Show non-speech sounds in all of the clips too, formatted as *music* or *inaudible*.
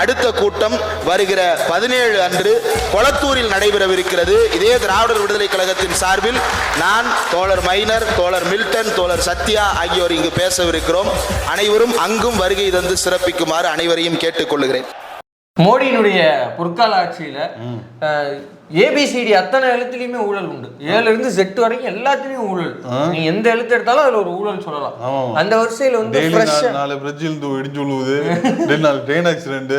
அடுத்த கூட்டம் வருகிற பதினேழு அன்று கொளத்தூரில் நடைபெறவிருக்கிறது. இதே திராவிடர் விடுதலை கழகத்தின் சார்பில் நான் தோழர் மைனர் தோழர் மில்டன் தோழர் சத்யா ஆகியோர் இங்கு பேசவிருக்கிறோம். அனைவரும் அங்கும் வருகை தந்து சிறப்பிக்குமாறு அனைவரையும் கேட்டுக்கொள்கிறேன். மோடியினுடைய பொற்கால ஆட்சியில ஏபிசிடி அத்தனை எழுத்துலயுமே ஊழல் உண்டு. ஏழுல இருந்து செட் வரைக்கும் எல்லாத்துலயும் ஊழல். நீ எந்த எழுத்து எடுத்தாலும் அதுல ஒரு ஊழல் சொல்லலாம். அந்த வரிசையில வந்து ஃப்ரெஷ்ஷா நாலு பிரிட்ஜில் இருந்து இடிஞ்சு விழுவுது நாலு ட்ரெயின் ஆக்சிடென்ட்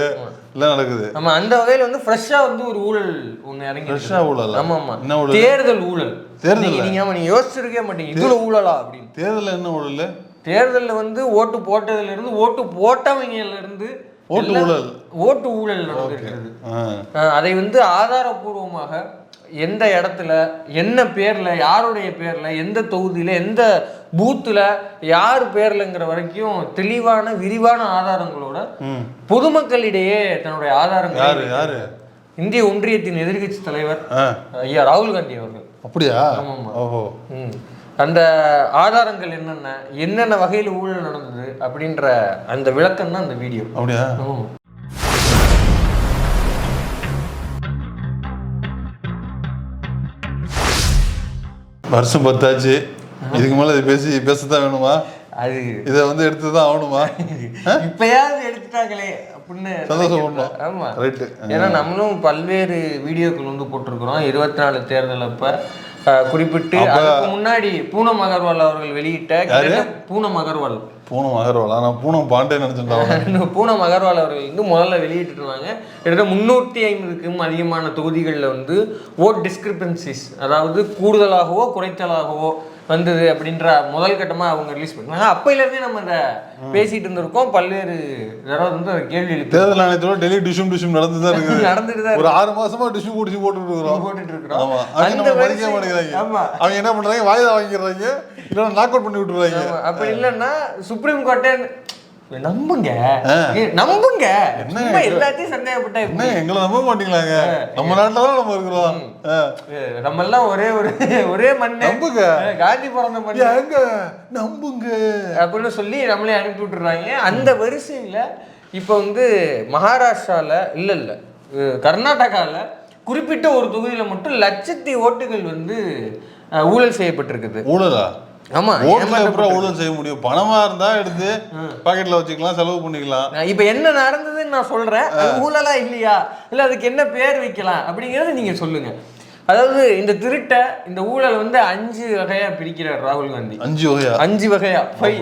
எல்லாம் நடக்குது. நம்ம அந்த வகையில வந்து ஃப்ரெஷ்ஷா வந்து ஒரு ஊழல் ஒண்ணு இறங்கி இருக்குது. ஊழலா? ஆமா ஆமா. என்ன ஊழல்? தேர்தல் ஊழல். தேர்தல்ல? நீங்க ஆமா நீங்க யோசிச்சிருக்கே மாட்டீங்க. இதுல ஊழலா அப்படின்னு. தேர்தலில் என்ன ஊழல்? தேர்தல்ல வந்து ஓட்டு போட்டதுல இருந்து ஓட்டு போட்டவங்கல இருந்து ஓட்டு ஊழல். ஓட்டு ஊழல் நடந்திருக்கிறது. அதை வந்து ஆதாரபூர்வமாக எந்த இடத்துல என்ன பேர்ல யாருடைய பேர்ல எந்த தொகுதியில எந்த பூத்துல யார் பேர்லங்கிற வரைக்கும் தெளிவான விரிவான ஆதாரங்களோட பொதுமக்களிடையே தன்னுடைய ஆதாரங்களை யாரு யாரு? இந்திய ஒன்றியத்தின் எதிர்க்கட்சி தலைவர் ஐயா ராகுல் காந்தி அவர்கள். அப்படியா? ஆமாமா. ஓஹோ. அந்த ஆதாரங்கள் என்னென்ன என்னென்ன வகையில் ஊழல் நடந்தது அப்படின்ற அந்த விளக்கம் தான் அந்த வீடியோ. அப்படியா? ஆமாம். வருஷம் பத்தாச்சு. இதுக்கு மேல இதை பேசி பேசத்தான் வேணுமா? அது இதை வந்து எடுத்து தான் ஆகணுமா இப்பயாவது எடுத்துட்டாங்களே அப்படின்னு சந்தோஷப்படணும். ஆமா. ரைட்டு ஏன்னா நம்மளும் பல்வேறு வீடியோக்கள் வந்து போட்டிருக்கிறோம். இருபத்தி நாலு தேர்தல் அப்ப குறிப்பிட்டு அதுக்கு முன்னாடி பூனம் அகர்வால் அவர்கள் வெளியிட்ட பூனம் அகர்வால் பூனம் அகர்வாலா நான் பூனம் பாண்டே நினைச்சிருந்தேன் *laughs* பூனம் அகர்வால் அவர்கள் வந்து முதல்ல வெளியிட்டு இருந்தாங்க கிட்டத்தட்ட முன்னூற்றி ஐம்பதுக்கும் அதிகமான தொகுதிகளில் வந்து ஓட் டிஸ்கிரிபன்சிஸ் அதாவது கூடுதலாகவோ குறைத்தலாகவோ வந்தது அப்படின்ற முதல் கட்டமாக அவங்க ரிலீஸ் பண்ணாங்க அப்பையிலேருந்தே நம்ம அதை பேசிட்டு இருந்திருக்கோம். பல்வேறு தடவை வந்து கேள்வி தேர்தல் ஆணையத்தோட டெல்லி டிஷும் டிஷும் நடந்து தான் *laughs* இருக்குது. நடந்துட்டு தான் ஒரு ஆறு மாசமா டிஷும் குடிச்சு போட்டுட்டு இருக்கிறோம். போட்டுட்டு இருக்கிறோம். அந்த மதிக்க மாட்டேங்கிறாங்க. ஆமா. அவங்க என்ன பண்றாங்க? வாய்தா வாங்கிடுறாங்க. இல்லைன்னா நாக் அவுட் பண்ணி விட்டுறாங்க. அப்படி இல்லைன்னா சுப்ரீம் கோர்ட்டே நம்புங்க. நம்புங்க. எல்லாத்தையும் சந்தேகப்பட்டா எப்படி? என்ன எங்களை நம்ப மாட்டீங்களாங்க? நம்ம நாட்டில் தான் நம்ம இருக்கிறோம். நம்ம எல்லாம் ஒரே ஒரு ஒரே மண்ணு. நம்புங்க. காந்தி பிறந்த மண்ணு. எங்க நம்புங்க. அப்படின்னு சொல்லி நம்மளே அனுப்பி விட்டுறாங்க. அந்த வரிசையில இப்போ வந்து மகாராஷ்டிரால இல்ல இல்ல அஹ் கர்நாடகால குறிப்பிட்ட ஒரு தொகுதியில மட்டும் லட்சத்தி ஓட்டுகள் வந்து ஊழல் செய்யப்பட்டிருக்குது. ஊழலா? ஆமா ஓட்டுல எப்படி ஊழல் செய்ய முடியும்? பணமா இருந்தா எடுத்து பாக்கெட்ல வச்சுக்கலாம் செலவு பண்ணிக்கலாம். இப்ப என்ன நடந்ததுன்னு நான் சொல்றேன். ஊழலா இல்லையா? இல்ல அதுக்கு என்ன பேர் வைக்கலாம்? அப்படிங்கறத நீங்க சொல்லுங்க. அதாவது இந்த திருட்டை இந்த ஊழல் வந்து அஞ்சு வகையா பிரிக்கிறார் ராகுல் காந்தி. அஞ்சு வகையா? அஞ்சு வகையா. ஃபைவ்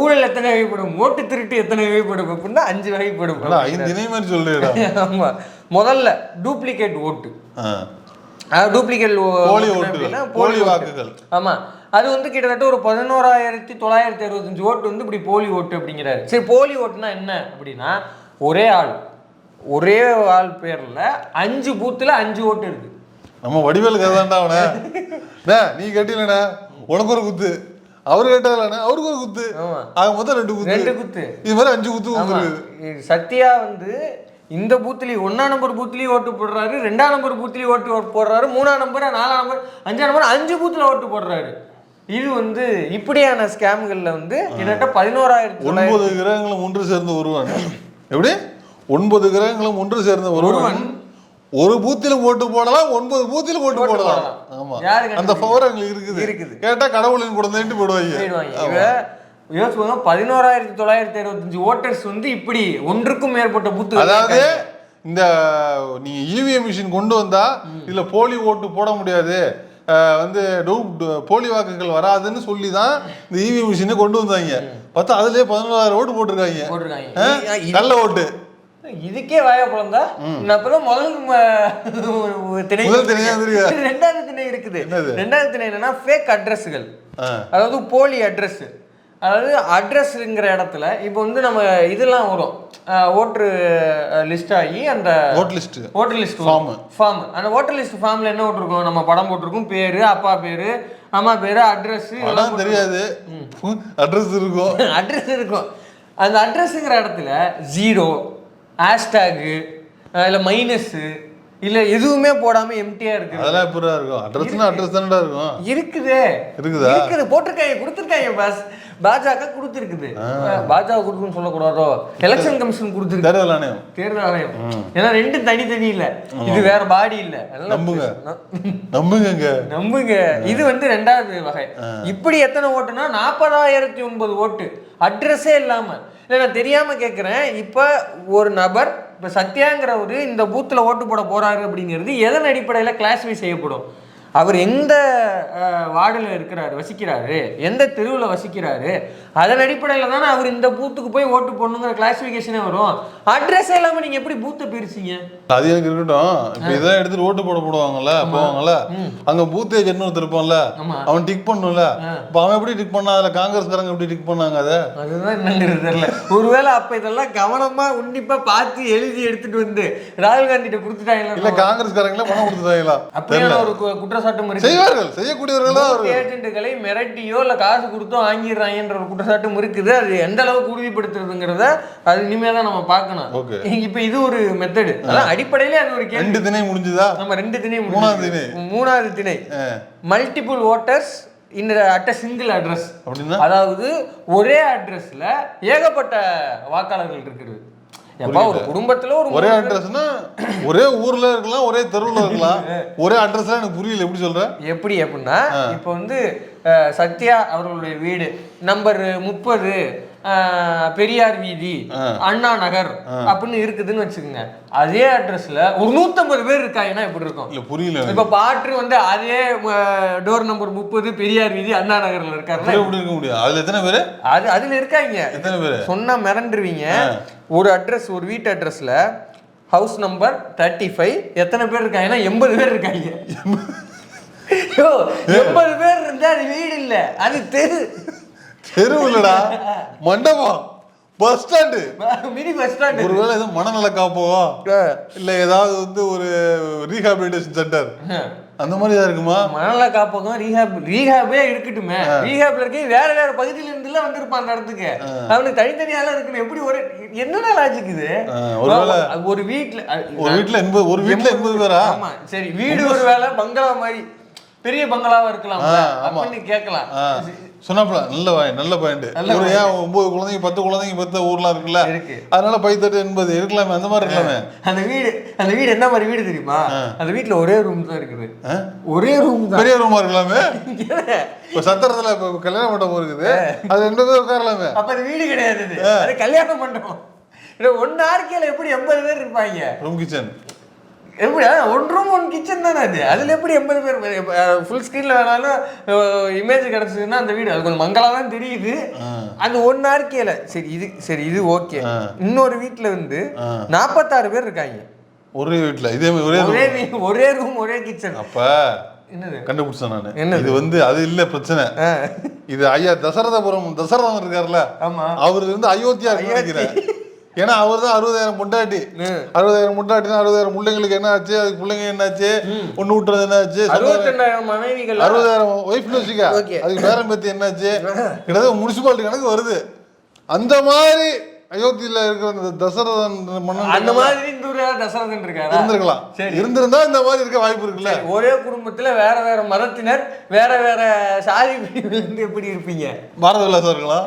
ஊழல் எத்தனை வகைப்படும்? ஓட்டு திருட்டு எத்தனை வகைப்படும்? அப்படின்னா அஞ்சு வகைப்படும். இணை மாதிரி சொல்லுடா *laughs* ஆமா. முதல்ல டூப்ளிகேட் ஓட்டு. டூப்ளிகேட் போலி ஓட்டுகள், போலி வாக்குகள். ஆமா. அது வந்து கிட்டத்தட்ட ஒரு பதினோராயிரத்தி தொள்ளாயிரத்தி அறுபத்தஞ்சு ஓட்டு வந்து இப்படி போலி ஓட்டு அப்படிங்கிறாரு. சரி போலி ஓட்டுனா என்ன அப்படின்னா ஒரே ஆள் ஒரே ஆள் பேர்ல அஞ்சு பூத்துல அஞ்சு ஓட்டு இருக்கு. நம்ம வடிவேல் கதை தான்டா அவன நீ கட்டிலண்ணே உனக்கு ஒரு குத்து. அவரு கேட்டாலே அவருக்கு ஒரு குத்து. ஆக மொத்தம் ரெண்டு குத்து. ரெண்டு குத்து. இது மாதிரி அஞ்சு குத்து இது சத்யா வந்து இந்த பூத்துலயும் ஒன்னா நம்பர் பூத்துலயும் ஓட்டு போடுறாரு ரெண்டாம் நம்பர் பூத்துலயும் ஓட்டு ஓட்டு போடுறாரு மூணாம் நம்பர் நாலாம் நம்பர் அஞ்சாம் நம்பர் அஞ்சு பூத்துல ஓட்டு போடுறாரு. இது வந்து இப்படியான ஸ்கேம்கள்ல வந்து கிட்டத்தட்ட பதினோராயிரத்தி ஒன்பது கிரகங்களும் ஒன்று சேர்ந்த ஒருவன். எப்படி? ஒன்பது கிரகங்களும் ஒன்று சேர்ந்த ஒருவன். ஒரு பூத்திலும் ஓட்டு போடலாம் ஒன்பது பூத்திலும் ஓட்டு போடலாம். ஆமா. அந்த? பவர் எங்களுக்கு இருக்குது. இருக்குது. கேட்டா கடவுளின் குழந்தைன்ட்டு போடுவாங்க யோசிப்பாங்க பதினோராயிரத்தி தொள்ளாயிரத்தி அறுபத்தஞ்சு ஓட்டர்ஸ் வந்து இப்படி ஒன்றுக்கும் மேற்பட்ட பூத்து அதாவது இந்த நீங்க இவிஎம் மிஷின் கொண்டு வந்தா இதுல போலி ஓட்டு போட முடியாது. வந்து போலி வாக்குகள் வராதுன்னு சொல்லி தான் இந்த இவிஎம் மிஷினை கொண்டு வந்தாங்க. பார்த்தா அதுலயே பதினோராயிரம் ஓட்டு போட்டிருக்காங்க. கள்ள ஓட்டு. இதுக்கே வாய பிளந்தா நான் அப்பதான் முதல் திணை. ரெண்டாவது திணை இருக்குது? ரெண்டாவது திணை என்னன்னா ஃபேக் அட்ரஸ்கள். அதாவது போலி அட்ரஸ் அதாவது அட்ரஸ்ங்கிற இடத்துல இப்போ வந்து நம்ம இதெல்லாம் வரும். ஓட்டு லிஸ்ட் ஆகி அந்த vote list voter list Form. Form அந்த ஓட்டர் லிஸ்ட் ஃபார்ம்ல என்ன போட்டிருக்கோம் நம்ம படம் போட்டிருக்கோம். பேரு அப்பா பேரு அம்மா பேரு அட்ரஸ் படம் தெரியாது. அட்ரஸ் இருக்கும். *laughs* அட்ரஸ் இருக்கும். அந்த அட்ரஸுங்கிற இடத்துல ஜீரோ ஹேஷ்டேகு இல்லை மைனஸ்ஸு இல்ல எதுவுமே போடாம எம்டியா இருக்கு அதெல்லாம் எப்படி இருக்கும்? அட்ரஸ்னா அட்ரஸ் தானடா இருக்கும்? இருக்குதே. இருக்குதா? இருக்குது. போட்டிருக்காங்க கொடுத்துருக்காங்க பாஸ் பாஜக கொடுத்துருக்குது. பாஜக கொடுக்குன்னு சொல்லக்கூடாதோ? எலெக்ஷன் கமிஷன் கொடுத்துருக்கு. தேர்தல் ஆணையம். தேர்தல் ஆணையம். ஏன்னா ரெண்டும் தனித்தனி இல்ல. இது வேற பாடி இல்ல. நம்புங்க. நம்புங்க. நம்புங்க இது வந்து ரெண்டாவது வகை. இப்படி எத்தனை ஓட்டுனா நாற்பதாயிரத்தி ஒன்பது ஓட்டு. அட்ரஸே இல்லாம. இல்லை நான் தெரியாம கேட்குறேன் இப்போ ஒரு நபர் இப்போ சத்யாங்கிறவர் இந்த பூத்தில் ஓட்டு போட போறாரு அப்படிங்கிறது எதன் அடிப்படையில் கிளாஸிஃபை செய்யப்படும்? அவர் எந்த வார்டில் இருக்கிறாரு வசிக்கிறாரு எந்த தெருவில் வசிக்கிறாரு அதன் அடிப்படையில் தானே அவர் இந்த பூத்துக்கு போய் ஓட்டு போடணுங்கிற கிளாஸிஃபிகேஷனே வரும். அட்ரஸே இல்லாமல் நீங்கள் எப்படி பூத்தை பிரிச்சீங்க? அது எனக்கு இருக்கட்டும். இப்ப இதான் எடுத்துட்டு ஓட்டு போட போடுவாங்கல்ல போவாங்கல்ல அங்க பூத் ஏஜென்ட் ஒருத்தர் இருப்பான்ல. அவன் டிக் பண்ணும்ல. இப்ப அவன் எப்படி டிக் பண்ணா அதுல காங்கிரஸ்காரங்க எப்படி டிக் பண்ணாங்க அத? அதுதான் என்னங்கிறது தெரியல. ஒருவேளை அப்ப இதெல்லாம் கவனமா உன்னிப்பா பார்த்து எழுதி எடுத்துட்டு வந்து ராகுல் காந்தி கிட்ட இல்ல கொடுத்துட்டாங்களா காங்கிரஸ்காரங்களே பணம் கொடுத்துட்டாங்களா? அப்படியான ஒரு கு- குற்றச்சாட்டும் இருக்கு செய்வார்கள் செய்யக்கூடியவர்கள் ஏஜென்ட்டுகளை மிரட்டியோ இல்ல காசு கொடுத்தோ வாங்கிடுறாங்கன்ற ஒரு குற்றச்சாட்டும் இருக்குது அது எந்த அளவுக்கு உறுதிப்படுத்துறதுங்கிறத அது இனிமே தான் நம்ம பார்க்கணும். Okay. இப்ப இது ஒரு மெத்தடு அதான் அடிப்படையிலே அது ஒரு ரெண்டு திணை முடிஞ்சுதா? நம்ம ரெண்டு திணை மூணாவது. திணை. மூணாவது திணை. மல்டிபிள் ஓட்டர்ஸ் இந்த அட் சிங்கிள் அட்ரஸ் அதாவது ஒரே அட்ரஸ்ல ஏகப்பட்ட வாக்காளர்கள் இருக்குது எப்பா ஒரு குடும்பத்துல ஒரு ஒரே அட்ரஸ்னா ஒரே ஊர்ல இருக்கலாம் ஒரே தெருவுல இருக்கலாம். *laughs* ஒரே அட்ரஸ்லாம் எனக்கு புரியல. எப்படி சொல்ற? எப்படி அப்படின்னா இப்போ வந்து சத்யா அவர்களுடைய வீடு நம்பர் முப்பது. பெரியார் வீதி அண்ணா நகர் அப்படின்னு இருக்குதுன்னு வச்சுக்கோங்க. அதே அட்ரஸ்ல ஒரு நூத்தம்பது பேர் இருக்காங்கன்னா எப்படி இருக்கும்? இல்ல புரியல. இப்ப பாட்டு வந்து அதே டோர் நம்பர் முப்பது பெரியார் வீதி அண்ணா நகர்ல அப்படியே எப்படி இருக்க அதுல எத்தனை பேரு? அது அதுல இருக்காங்க. எத்தனை பேரு? சொன்னா மிரண்டுருவீங்க. ஒரு அட்ரஸ் ஒரு வீட்டு அட்ரஸ்ல ஹவுஸ் நம்பர் தேர்ட்டி ஃபைவ் எத்தனை பேர் இருக்காங்கன்னா எண்பது பேர் இருக்காங்க. எண்பது பேர் இருந்தா அது வீடு இல்ல. அது தெரு. தெரு இல்லடா மண்டபம். Bus stand mini bus stand ஒருவேளை எதுவும் மனநல காப்போவா இல்ல ஏதாவது வந்து ஒரு ரீஹாபிலிட்டேஷன் சென்டர் அந்த மாதிரி தான் இருக்குமா? மணல காப்பகம் ரீஹாப் ரீஹாபே இருக்கட்டுமே ரீஹாப்ல இருக்க வேற வேற பகுதியில இருந்து எல்லாம் வந்திருப்பான் அந்த இடத்துக்கு. அவனுக்கு தனித்தனியால இருக்கணும். எப்படி ஒரு என்னடா லாஜிக் இது? ஒரு வீட்ல ஒரு வீட்ல எண்பது ஒரு வீட்ல எண்பது பேரா ஆமா சரி வீடு ஒரு வேலை பங்களா மாதிரி பெரிய பங்களாவா இருக்கலாம். அப்படின்னு கேட்கலாம். ஆ, சொன்னாப்ல நல்ல நல்ல பாயிண்ட் ஒரு ஏன் ஒன்பது குழந்தைங்க பத்து குழந்தைங்க பத்து ஊர்லாம் இருக்குல்ல? இருக்கு. அதனால பைத்தட்டு எண்பது இருக்கலாமே அந்த மாதிரி இருக்கலாமே. அந்த வீடு அந்த வீடு என்ன மாதிரி வீடு தெரியுமா? அந்த வீட்ல ஒரே ரூம் தான் இருக்குது? ஒரே ரூம் தான். பெரிய ரூமா இருக்கலாமே? இப்ப சத்திரத்துல இப்ப கல்யாண மண்டபம் இருக்குது. அது ரெண்டு பேர் உட்காரலாமே. அப்ப அது வீடு கிடையாது கல்யாணம் பண்ணோம் ஒன்னு ஆர்கேல எப்படி எண்பது பேர் இருப்பாங்க? ரூம் கிச்சன் எப்படி? ஒன் ரூம் ஒன் கிச்சன் தானே அது? அதுல எப்படி எண்பது பேர் ஃபுல் ஸ்க்ரீன்ல வேணாலும் இமேஜ் கிடைச்சதுன்னா அந்த வீடு. அது கொஞ்சம் மங்களா தான் தெரியுது. அது ஒன் ஆர்கேல சரி இது சரி இது ஓகே இன்னொரு வீட்ல வந்து நாற்பத்தாறு பேர் இருக்காங்க. ஒரே வீட்ல. இதே ஒரே. ஒரே ஒரே ரூம் ஒரே கிச்சன் அப்ப என்னது? கண்டுபிடிச்சேன் நானு. என்னது? இது வந்து அது இல்ல பிரச்சனை. இது ஐயா தசரதபுரம் தசரதம் இருக்காருல்ல? ஆமா. அவர் வந்து அயோத்தியா நினைக்கிறேன் ஏன்னா அவர் தான் அறுபதாயிரம் முண்டாட்டி அறுபதாயிரம் முண்டாட்டினா அறுபதாயிரம் பிள்ளைங்களுக்கு என்ன ஆச்சு? அதுக்கு பிள்ளைங்க என்ன ஆச்சு? ஒண்ணு விட்டுறது என்ன ஆச்சு? அறுபத்தி மனைவிகள். அறுபதாயிரம் ஒய்ஃப்னு வச்சுக்க. அதுக்கு பேரம் பேத்தி என்னாச்சு கிட்டத்தட்ட முனிசிபாலிட்டி கணக்கு வருது. அந்த மாதிரி அயோத்தியில இருக்கிற அந்த தசரதன் மன்னன் அந்த மாதிரி இந்த ஊர்ல தசரதன் இருக்காரா? இருந்திருக்கலாம். சரி. இருந்திருந்தா இந்த மாதிரி இருக்க வாய்ப்பு இருக்குல்ல? ஒரே குடும்பத்துல வேற வேற மதத்தினர் வேற வேற சாதி பிரிவுல இருந்து எப்படி இருப்பீங்க? பாரத விலாசம் இருக்கலாம்.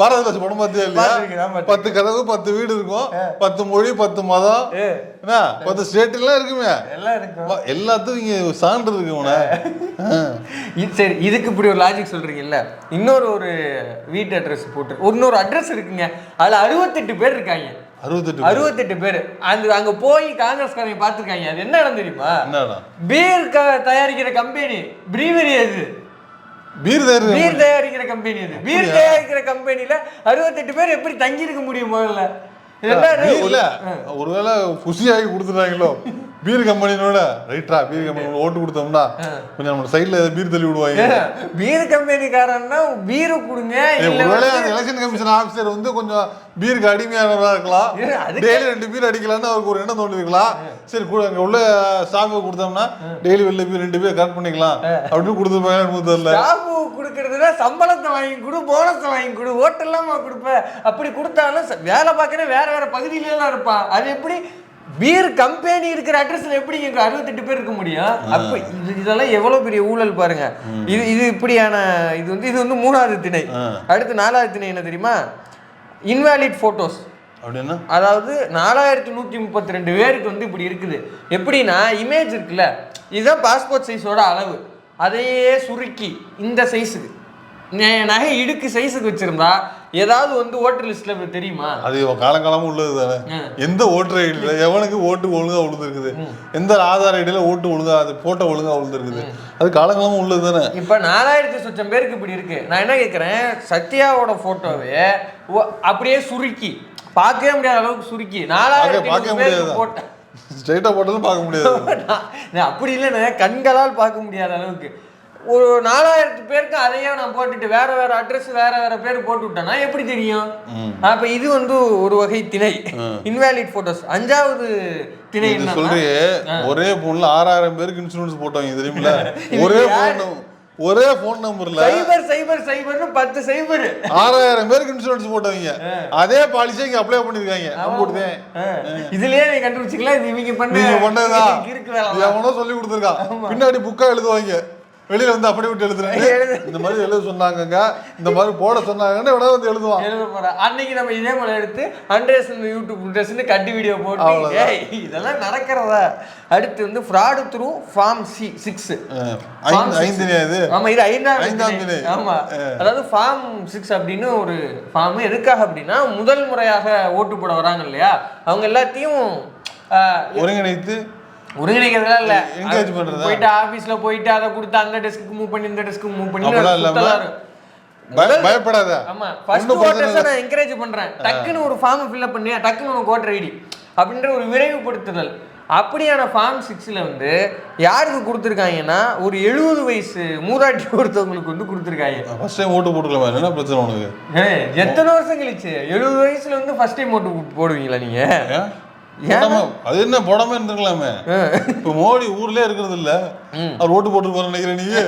பா- பாரத விலாசம் படம் பார்த்தியா இல்லையா. பத்து கதவு பத்து வீடு இருக்கும். பத்து மொழி பத்து மதம். என்ன? பத்து ஸ்டேட் எல்லாம் இருக்குமே. எல்லாத்துக்கும் இங்க சான்று இருக்கு உன இது சரி இதுக்கு இப்படி ஒரு லாஜிக் சொல்றீங்கல்ல. இன்னொரு ஒரு வீட்டு அட்ரஸ் போட்டு இன்னொரு அட்ரஸ் இருக்குங்க. அதுல அறுபத்தெட்டு பேர் இருக்காங்க. அறுபத்தெட்டு. அறுபத்தெட்டு பேர். அந்த அங்க போய் காங்கிரஸ்காரங்க பார்த்துருக்காங்க அது என்ன இடம் தெரியுமா? பீர் தயாரிக்கிற கம்பெனி பிரீவரி அது. பீர் பீர் தயாரிக்கிற கம்பெனி அது பீர் தயாரிக்கிற கம்பெனில அறுபத்தெட்டு பேர் எப்படி தங்கி இருக்க முடியும் முதல்ல? இது என்ன இது? இல்ல. ஒருவேளை குஷியாகி கொடுத்துட்டாங்களோ? பீர் கம்பெனியோட ரைட்டா பீர் கம்பெனி ஓட்டு கொடுத்தோம்னா கொஞ்சம் நம்ம சைடுல பீர் தள்ளி விடுவாங்க. பீர் கம்பெனிக்காரன்னா பீரை கொடுங்க ஒருவேளை அந்த எலெக்ஷன் கமிஷன் ஆபீசர் வந்து கொஞ்சம் பீருக்கு அடிமையானவரா இருக்கலாம். டெய்லி ரெண்டு பீர் அடிக்கலாம்னு அவருக்கு ஒரு எண்ணம் தோணி இருக்கலாம் சரி கூட அங்க உள்ள ஸ்டாஃபுக்கு கொடுத்தோம்னா டெய்லி வெளில பீர் ரெண்டு பேர் கரெக்ட் பண்ணிக்கலாம். அப்படின்னு கொடுத்துருப்பாங்க எனக்கு தெரியல. ஜாபு கொடுக்கறதுனா சம்பளத்தை வாங்கி கொடு போனஸை வாங்கி கொடு ஓட்டெல்லாம் கொடுப்ப. அப்படி கொடுத்தாலும் வேலை பார்க்கற வேற வேற பகுதியில எல்லாம் இருப்பான். அது எப்படி? பீர் கம்பெனி இருக்கிற அட்ரஸ்ல எப்படி இங்க அறுபத்தெட்டு பேர் இருக்க முடியும்? அப்ப இது இதெல்லாம் எவ்வளவு பெரிய ஊழல் பாருங்க. இது இது இப்படியான இது வந்து இது வந்து மூணாவது திணை. அடுத்து நாலாவது திணை என்ன தெரியுமா? இன்வாலிட் போட்டோஸ் அப்படின்னா? அதாவது நாலாயிரத்தி நூற்றி முப்பத்தி ரெண்டு பேருக்கு வந்து இப்படி இருக்குது. எப்படின்னா இமேஜ் இருக்குல்ல இதுதான் பாஸ்போர்ட் சைஸோட அளவு. அதையே சுருக்கி இந்த சைஸுக்கு நகை இடுக்கு சைஸுக்கு வச்சிருந்தா ஏதாவது வந்து ஓட்டர் லிஸ்ட்ல தெரியுமா? அது காலங்காலமும் உள்ளது தானே. எந்த ஓட்டர் ஐடியில எவனுக்கு ஓட்டு ஒழுங்கா விழுந்திருக்குது எந்த ஆதார் ஐடியில ஓட்டு ஒழுங்கா அது போட்டோ ஒழுங்கா விழுந்திருக்குது அது காலங்காலமும் உள்ளது தானே. இப்ப நாலாயிரத்தி சொச்சம் பேருக்கு இப்படி இருக்கு. நான் என்ன கேட்குறேன் சத்யாவோட போட்டோவே அப்படியே சுருக்கி. பார்க்கவே முடியாத அளவுக்கு சுருக்கி. நாலாயிரத்தி பார்க்க முடியாது? போட்ட ஸ்ட்ரைட்டா போட்டதும் பார்க்க முடியாது. *laughs* அப்படி இல்லைண்ணே. கண்களால் பார்க்க முடியாத அளவுக்கு. ஒரு நாலாயிரத்து பேருக்கு அதையே நான் போட்டுட்டு வேற வேற அட்ரஸ் வேற வேற பேர் போட்டு விட்டேன்னா எப்படி தெரியும்? அப்ப இது வந்து ஒரு வகை திணை. இன்வேலிட் போட்டோஸ் அஞ்சாவது திணை சொல்றியே ஒரே போன்ல ஆறாயிரம் பேருக்கு இன்சூரன்ஸ் போட்டவங்க தெரியுமில *laughs* ஒரே? போன் ஒரே போன் நம்பர்ல சைபர் சைபர் சைபர்னு பத்து சைபர் ஆறாயிரம் பேருக்கு இன்சூரன்ஸ் போட்டவங்க. அதே பாலிசியை இங்க அப்ளை பண்ணிருக்காங்க. நம்பிடுதேன் இதுலயே நீ கண்டுபிடிச்சிக்கலாம். இது இவங்க பண்ண நீங்க பண்ணதுதான். இருக்கு எவனோ சொல்லி கொடுத்துருக்கான். பின்னாடி புக்கா எழுதுவாங்க. வெளியில வந்து அப்படி விட்டு எழுதுறேன் எழுது. இந்த மாதிரி எழுத சொன்னாங்கங்க. இந்த மாதிரி போட சொன்னாங்கன்னு இவனா வந்து எழுதுவான். எழுத போறேன் அன்னைக்கு நம்ம இதே போல எடுத்து அண்ட்ரஸ் யூடியூப் ட்ரெஸ்னு கட்டி வீடியோ போட்டு இதெல்லாம் நடக்கிறதா? அடுத்து வந்து fraud through form C six ஐந்து இது ஆமா இது ஐந்தாம். திணை. ஆமா. அதாவது ஃபார்ம் சிக்ஸ் அப்படின்னு ஒரு ஃபார்ம் எதுக்காக அப்படின்னா முதல் முறையாக ஓட்டு போட வராங்க இல்லையா? அவங்க எல்லாத்தையும் ஒருங்கிணைத்து ஒருங்கிணைக்கிறதுலாம் இல்ல. அது பண்றதா? போயிட்டு ஆபீஸ்ல போயிட்டு அதை கொடுத்து அந்த டெஸ்க்கு மூவ் பண்ணி இந்த டெஸ்க்கு மூவ் பண்ணி பயப்படாத. ஆமா. ஃபர்ஸ்ட் ஓட்டர்ஸை நான் என்கரேஜ் பண்றேன். டக்குன்னு ஒரு ஃபார்ம் ஃபில்அப் பண்ணி டக்குன்னு உனக்கு ஓட்டர் ஐடி அப்படின்ற ஒரு விரைவுபடுத்துதல். அப்படியான ஃபார்ம் சிக்ஸில் வந்து யாருக்கு கொடுத்துருக்காங்கன்னா ஒரு எழுபது வயசு மூதாட்டி ஒருத்தவங்களுக்கு வந்து கொடுத்துருக்காங்க. ஃபர்ஸ்ட் டைம் ஓட்டு போட்டுக்கலாமா? என்ன பிரச்சனை உனக்கு? எத்தனை வருஷம் கழிச்சு? எழுபது வயசுல வந்து ஃபர்ஸ்ட் டைம் ஓட்டு போடுவீங்களா நீங்க? அது என்ன போடாம இருந்திருக்கலாமே? இப்ப மோடி ஊர்லயே இருக்கிறது இல்ல. அவர் ஓட்டு போட்டு போற நினைக்கிறேன் நீங்க?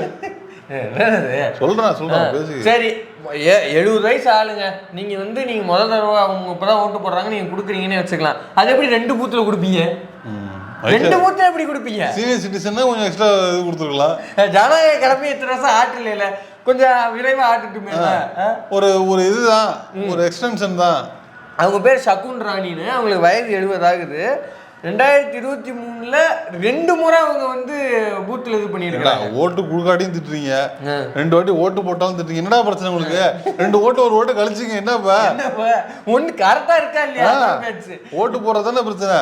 சொல்றேன் சொல்றேன் பேசு சரி எழுபது வயசு ஆளுங்க. நீங்க வந்து நீங்க முதல் தடவை அவங்க இப்பதான் ஓட்டு போடுறாங்க நீங்க கொடுக்குறீங்கன்னு வச்சுக்கலாம். அது எப்படி ரெண்டு பூத்துல கொடுப்பீங்க? ரெண்டு பூத்துல எப்படி கொடுப்பீங்க? சீனியர் சிட்டிசன்னா கொஞ்சம் எக்ஸ்ட்ரா இது கொடுத்துருக்கலாம். ஜனநாயக கிளம்பி இத்தனை வருஷம் ஆட்டல கொஞ்சம் விரைவா ஆட்டுட்டுமே ஒரு ஒரு இதுதான். ஒரு எக்ஸ்டென்ஷன் தான். அவங்க பேர் சகுன் ராணின்னு அவங்களுக்கு வயது எழுபது ஆகுது ரெண்டாயிரத்தி இருபத்தி மூணுல ரெண்டு முறை அவங்க வந்து பூத்துல இது பண்ணியிருக்காங்க. ஓட்டு குடுக்காட்டியும் திட்டுறீங்க. ரெண்டு வாட்டி ஓட்டு போட்டாலும் திட்டுறீங்க. என்னடா பிரச்சனை உங்களுக்கு? ரெண்டு ஓட்டு ஒரு ஓட்டு கழிச்சிங்க என்னப்பா? என்னப்பா, ஒண்ணு கரெக்டா இருக்கா இல்லையா. ஓட்டு தானே பிரச்சனை?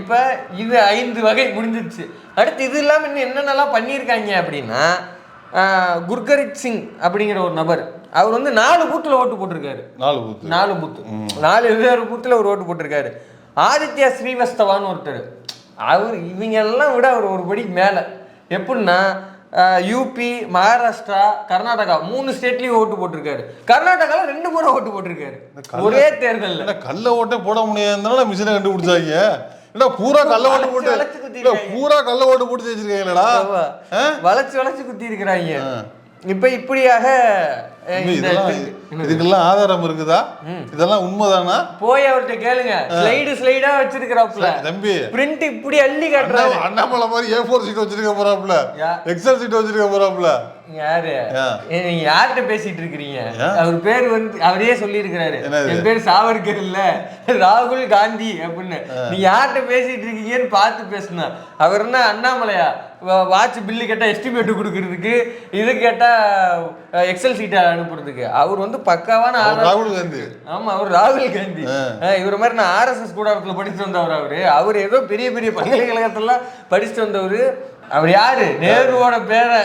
இப்ப இது ஐந்து வகை முடிஞ்சிருச்சு. அடுத்து இது இல்லாம இன்னும் என்னென்னலாம் பண்ணியிருக்காங்க அப்படின்னா குர்கரித் சிங் அப்படிங்கிற ஒரு நபர். அவர் வந்து நாலு பூத்துல ஓட்டு போட்டிருக்காரு. நாலு பூத்து. நாலு பூத்து. நாலு வெவ்வேறு பூத்துல ஒரு ஓட்டு போட்டிருக்காரு. ஆதித்யா ஸ்ரீவஸ்தவான்னு ஒருத்தர். அவர் இவங்க எல்லாம் விட அவர் ஒரு படிக்கு மேல. எப்படின்னா யூபி மகாராஷ்டிரா கர்நாடகா மூணு ஸ்டேட்லயும் ஓட்டு போட்டிருக்காரு. கர்நாடகால ரெண்டு முறை ஓட்டு போட்டிருக்காரு. ஒரே தேர்தல்ல. என்ன கள்ள ஓட்டே போட முடியாதுனால மிஷினை கண்டுபிடிச்சாங்க. என்ன பூரா கள்ள ஓட்டு போட்டு இல்ல, பூரா கள்ள ஓட்டு போட்டு. ஆ? வளைச்சு வளைச்சு குத்தி இருக்கிறாங்க இப்ப இப்படியாக இதுக்கெல்லாம் ஆதாரம் இருக்குதா? இதெல்லாம் உண்மைதானா? போய் அவர்கிட்ட கேளுங்க. ஸ்லைடு ஸ்லைடா வச்சிருக்கிறாப்புல. தம்பி. பிரிண்ட் இப்படி அள்ளி காட்டுறாரு. அண்ணா- அண்ணாமலை மாதிரி ஏ ஃபோர் சீட் வச்சிருக்க போறாப்புல. யா. எக்ஸல் சீட் வச்சிருக்க போறாப்புல. யாரு? நீங்க யார்கிட்ட பேசிட்டு இருக்கிறீங்க? அவர் பேர் வந்து அவரே சொல்லி இருக்கிறாரு? என் பேர் சாவர்கர் இல்ல. ராகுல் காந்தி அப்படின்னு. நீ யார்கிட்ட பேசிட்டு இருக்கீங்கன்னு பார்த்து பேசுனா அவர் என்ன அண்ணாமலையா? வாட்ச் பில்லு கேட்டா எஸ்டிமேட் கொடுக்கறதுக்கு இது கேட்டா எக்ஸல் சீட்டை அனுப்புறதுக்கு. அவர் வந்து பக்காவான ராகுல் காந்தி. ஆமா அவர் ராகுல் காந்தி. இவர் மாதிரி நான் ஆர்எஸ்எஸ் கூடாரத்துல படிச்சுட்டு வந்தவர் அவரு. அவர் ஏதோ பெரிய பெரிய பல்கலைக்கழகத்தெல்லாம் படிச்சுட்டு வந்தவர். அவர் யாரு? நேருவோட பேரை.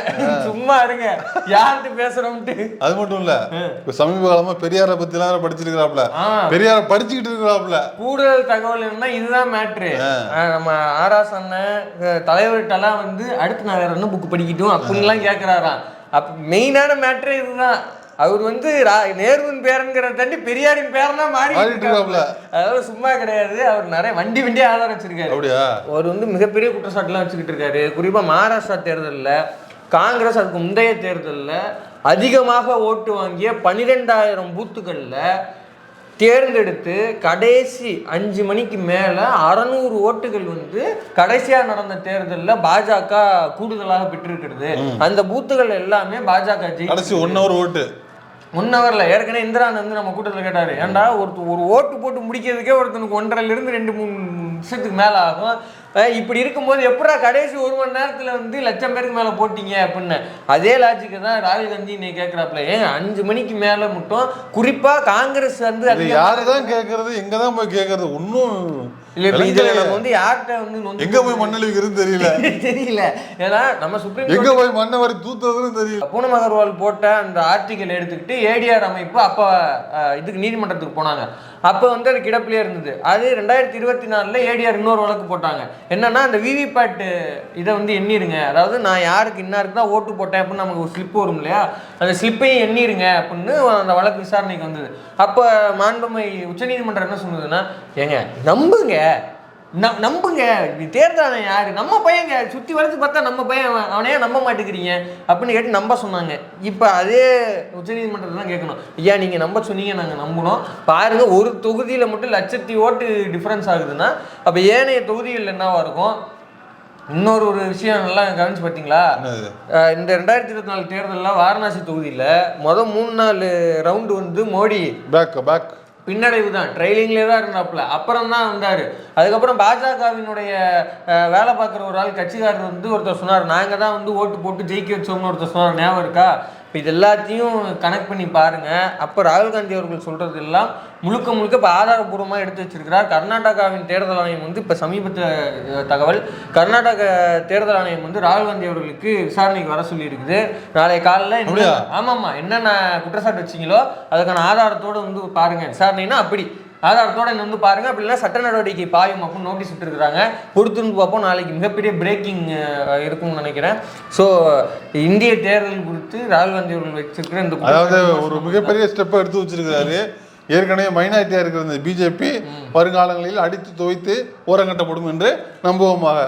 சும்மா இருங்க. யார்கிட்ட பேசுறோம்ட்டு. அது மட்டும் இல்ல. இப்ப சமீப காலமா பெரியார பத்தி எல்லாம் படிச்சிருக்கிறாப்ல. பெரியார படிச்சுக்கிட்டு இருக்கிறாப்ல. கூடுதல் தகவல் என்னன்னா இதுதான் மேட்ரு நம்ம ஆராஸ் அண்ணன் அஹ் தலைவர்கிட்டலாம் வந்து அடுத்து நான் வேற என்ன புக் படிக்கட்டும் அப்படின்லாம் கேட்குறாராம் அப்ப மெயினான மேட்ரே இதுதான். அவர் வந்து நேருவின் பேரன்கிறத தாண்டி பெரியாரின் பேரனா மாறி. அதாவது சும்மா கிடையாது. அவர் நிறைய வண்டி வண்டியே ஆதாரம் வச்சிருக்காரு. அவர் வந்து மிகப்பெரிய குற்றச்சாட்டுலாம் வச்சுக்கிட்டு இருக்காரு. குறிப்பாக மகாராஷ்டிரா தேர்தலில் காங்கிரஸ் அதுக்கு முந்தைய தேர்தலில் அதிகமாக ஓட்டு வாங்கிய பன்னிரெண்டாயிரம் பூத்துகளில் தேர்ந்தெடுத்து கடைசி அஞ்சு மணிக்கு மேலே அறநூறு ஓட்டுகள் வந்து கடைசியாக நடந்த தேர்தலில் பாஜக கூடுதலாக பெற்றிருக்கிறது. அந்த பூத்துகள் எல்லாமே பாஜக கடைசி ஒன் ஹவர் ஓட்டு. ஒன் ஹவர்ல ஏற்கனவே இந்திரான் வந்து நம்ம கூட்டத்தில் கேட்டாரு. ஏன்டா ஒரு ஒரு ஓட்டு போட்டு முடிக்கிறதுக்கே ஒருத்தனுக்கு ஒன்றரைல இருந்து ரெண்டு மூணு நிமிஷத்துக்கு மேல ஆகும். இப்படி இருக்கும்போது எப்படா கடைசி ஒரு மணி நேரத்துல வந்து லட்சம் பேருக்கு மேல போட்டீங்க அப்படின்னு? அதே லாஜிக்கு தான் ராகுல் காந்தி நீ கேட்குறாப்புல ஏங்க அஞ்சு மணிக்கு மேல மட்டும் குறிப்பா காங்கிரஸ் வந்து அதிகமா- யாரு தான் கேட்கறது எங்க தான் போய் கேட்கறது ஒன்றும் இல்ல இப்ப இதுல நம்ம வந்து யார்கிட்ட வந்து எங்க போய் மண்ணளிக்கிறது தெரியல. *laughs* தெரியல. ஏன்னா நம்ம சுப்ரீம் எங்க போய் மண்ணை வரி தூத்துறதுன்னு தெரியல. பூனம் அகர்வால் போட்ட அந்த ஆர்டிக்கல் எடுத்துக்கிட்டு ஏடிஆர் அமைப்பு அப்போ இதுக்கு நீதிமன்றத்துக்கு போனாங்க. அப்போ வந்து அது கிடப்பிலே இருந்தது. அது ரெண்டாயிரத்தி இருபத்தி நாலில் ஏடிஆர் இன்னொரு வழக்கு போட்டாங்க. என்னன்னா அந்த விவிபேட் இதை வந்து எண்ணிருங்க. அதாவது நான் யாருக்கு இன்னாருக்கு தான் ஓட்டு போட்டேன் அப்படின்னு நமக்கு ஒரு ஸ்லிப் வரும் இல்லையா? அந்த ஸ்லிப்பையும் எண்ணிருங்க அப்படின்னு அந்த வழக்கு விசாரணைக்கு வந்தது. அப்போ மாண்புமை உச்சநீதிமன்றம் என்ன சொன்னதுன்னா ஏங்க நம்புங்க. ந- நம்புங்க. தேர்தல் யாரு? நம்ம பையங்க சுத்தி வளர்த்து பார்த்தா நம்ம பையன் அவன். அவனையே நம்ப மாட்டேங்கிறீங்க. அப்படின்னு கேட்டு நம்ப சொன்னாங்க. இப்போ அதே உச்சநீதிமன்றத்தை தான் கேட்கணும். ஐயா நீங்க நம்ப சொன்னீங்க நாங்க நம்பணும் பாருங்க ஒரு தொகுதியில மட்டும் லட்சத்தி ஓட்டு டிஃபரன்ஸ் ஆகுதுன்னா அப்ப ஏனைய தொகுதிகள் என்னவா இருக்கும்? இன்னொரு ஒரு விஷயம் நல்லா கவனிச்சு பார்த்தீங்களா இந்த ரெண்டாயிரத்தி இருபத்தி நாலு தேர்தலில் வாரணாசி தொகுதியில் மொதல் மூணு நாலு ரவுண்டு வந்து மோடி. பேக் பேக் பின்னடைவு தான் ட்ரைலிங்லேயே தான் இருந்தாப்புல. அப்புறம் தான் வந்தார். அதுக்கப்புறம் பாஜகவினுடைய வேலை பார்க்குற ஒரு ஆள் கட்சிக்காரர் வந்து ஒருத்தர் சொன்னார் நாங்கள் தான் வந்து ஓட்டு போட்டு ஜெயிக்க வச்சோம்னு ஒருத்தர் சொன்னார். ஞாபகம் இருக்கா? இப்போ இது எல்லாத்தையும் கனெக்ட் பண்ணி பாருங்க. அப்போ ராகுல் காந்தி அவர்கள் சொல்றது எல்லாம் முழுக்க முழுக்க இப்போ ஆதாரபூர்வமாக எடுத்து வச்சிருக்கிறார். கர்நாடகாவின் தேர்தல் ஆணையம் வந்து இப்போ சமீபத்த தகவல். கர்நாடக தேர்தல் ஆணையம் வந்து ராகுல் காந்தி அவர்களுக்கு விசாரணைக்கு வர சொல்லி இருக்குது நாளை காலையில்? ஆமாம்மா. என்னென்ன குற்றச்சாட்டு வச்சீங்களோ அதுக்கான ஆதாரத்தோடு வந்து பாருங்க. விசாரணைனா அப்படி. ஆதாரத்தோட வந்து பாருங்க. அப்படின்னா சட்ட நடவடிக்கை பாயும் அப்படின்னு நோட்டீஸ் விட்டுருக்காங்க பொறுத்துன்னு பார்ப்போம். நாளைக்கு மிகப்பெரிய பிரேக்கிங் இருக்கும்னு நினைக்கிறேன். ஸோ இந்திய தேர்தல் குறித்து ராகுல் காந்தி அவர்கள் வச்சிருக்கிற இந்த அதாவது ஒரு மிகப்பெரிய ஸ்டெப்பை எடுத்து வச்சிருக்கிறாரு. ஏற்கனவே மைனாரிட்டியா இருக்கிற இந்த பிஜேபி வருங்காலங்களில் அடித்து துவைத்து ஓரங்கட்டப்படும் என்று நம்புவோமாக.